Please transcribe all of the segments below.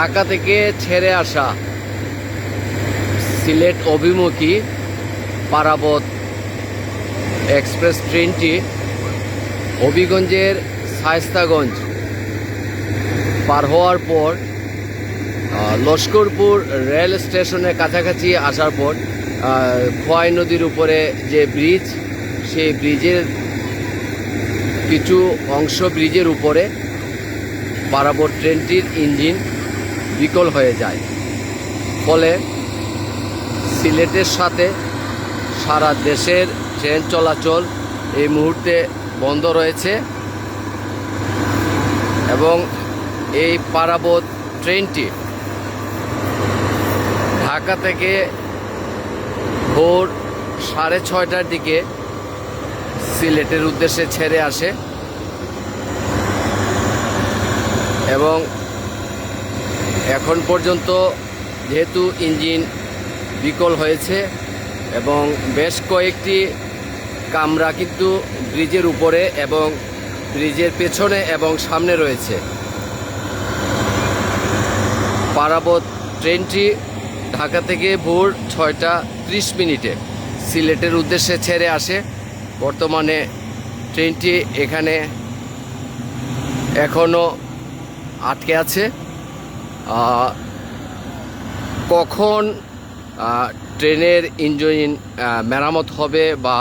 ঢাকা থেকে ছেড়ে আসা সিলেট অভিমুখী পারাবত এক্সপ্রেস ট্রেনটি হবিগঞ্জের শায়স্তাগঞ্জ পার হওয়ার পর লস্করপুর রেল স্টেশনের কাছাকাছি আসার পর খোয়াই নদীর উপরে যে ব্রিজ, সেই ব্রিজের কিছু অংশ ব্রিজের উপরে পারাবর ট্রেনটির ইঞ্জিন বিকল হয়ে যায়। ফলে সিলেটের সাথে সারা দেশের ট্রেন চলাচল এই মুহূর্তে বন্ধ রয়েছে এবং এই পারাবত ট্রেনটি ঢাকা থেকে ভোর সাড়ে ছয়টার দিকে সিলেটের উদ্দেশ্যে ছেড়ে আসে এবং এখন পর্যন্ত যেহেতু ইঞ্জিন বিকল হয়েছে এবং বেশ কয়েকটি কামরা কিন্তু ব্রিজের উপরে এবং ব্রিজের পেছনে এবং সামনে রয়েছে। পারাবত ট্রেনটি ঢাকা থেকে ভোর ছয়টা ত্রিশ মিনিটে সিলেটের উদ্দেশ্যে ছেড়ে আসে। বর্তমানে ট্রেনটি এখানে এখনও আটকে আছে। কখন ট্রেনের ইঞ্জিন মেরামত হবে বা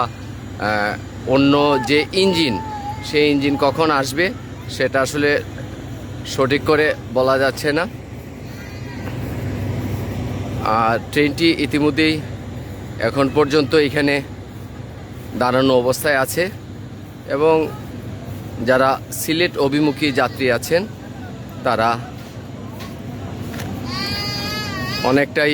অন্য যে ইঞ্জিন, সেই ইঞ্জিন কখন আসবে, সেটা আসলে সঠিক করে বলা যাচ্ছে না। আর ট্রেনটি ইতিমধ্যেই এখন পর্যন্ত এখানে দাঁড়ানো অবস্থায় আছে এবং যারা সিলেট অভিমুখী যাত্রী আছেন, তারা অনেকটাই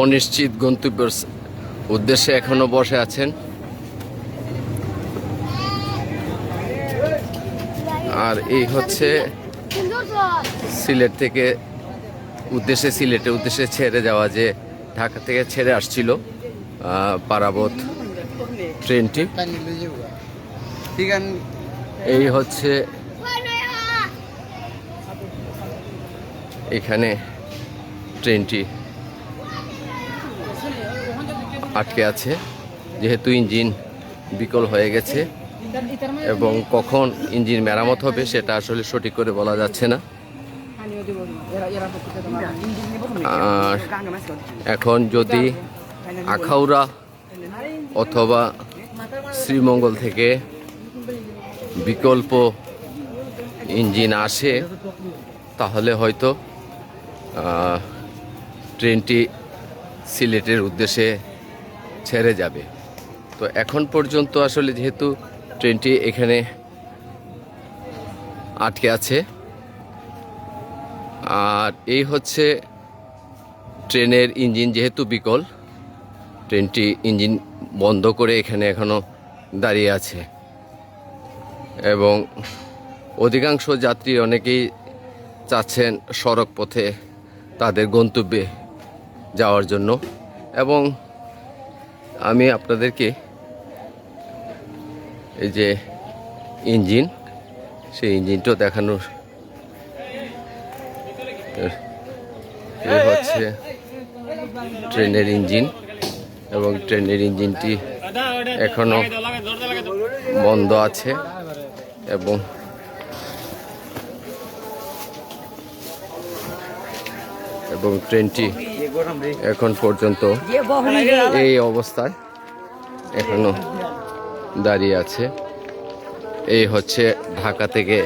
অনিশ্চিত গন্তব্যের উদ্দেশ্যে এখনও বসে আছেন। আর এই হচ্ছে সিলেট থেকে উদ্দেশ্যে সিলেটের উদ্দেশ্যে ছেড়ে যাওয়া যে ঢাকা থেকে ছেড়ে আসছিল আহ, পারাবত ট্রেনটি। এই হচ্ছে এখানে ট্রেনটি আটকে আছে। যেহেতু ইঞ্জিন বিকল হয়ে গেছে এবং কখন ইঞ্জিন মেরামত হবে সেটা আসলে সঠিক করে বলা যাচ্ছে না। আর এখন যদি আখাউড়া অথবা শ্রীমঙ্গল থেকে বিকল্প ইঞ্জিন আসে, তাহলে হয়তো ট্রেনটি সিলেটের উদ্দেশ্যে ছেড়ে যাবে। তো এখন পর্যন্ত আসলে যেহেতু ট্রেনটি এখানে আটকে আছে, আর এই হচ্ছে ট্রেনের ইঞ্জিন যেহেতু বিকল ট্রেনটি ইঞ্জিন বন্ধ করে এখানে এখনও দাঁড়িয়ে আছে। এবং অধিকাংশ যাত্রী অনেকেই চাচ্ছেন সড়ক পথে তাদের গন্তব্যে যাওয়ার জন্য। এবং আমি আপনাদেরকে এই যে ইঞ্জিন, সেই ইঞ্জিনটাও দেখানোর হচ্ছে ট্রেনের ইঞ্জিন। এবং ট্রেনের ইঞ্জিনটি এখনও বন্ধ আছে এবং এবং ট্রেনটি এখন পর্যন্ত এই অবস্থায় এখনও দাঁড়িয়ে আছে। এই হচ্ছে ঢাকা থেকে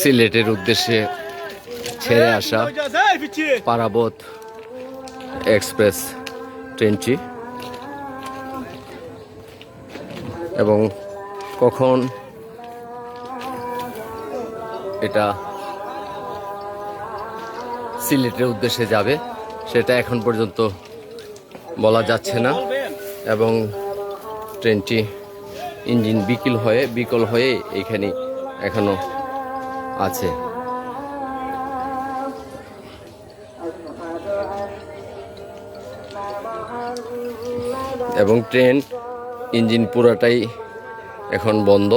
সিলেটের উদ্দেশ্যে ছেড়ে আসা পারাবত এক্সপ্রেস। ট্রেনটি। এবং কখন এটা সিলেটের উদ্দেশ্যে যাবে, সেটা এখন পর্যন্ত বলা যাচ্ছে না। এবং ট্রেনটি ইঞ্জিন বিকল হয়ে বিকল হয়ে এখানে এখনও আছে। এবং ট্রেন ইঞ্জিন পুরাটাই এখন বন্ধ।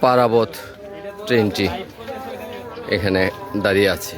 পারাবত ট্রেনটি এখানে দাঁড়িয়ে আছে।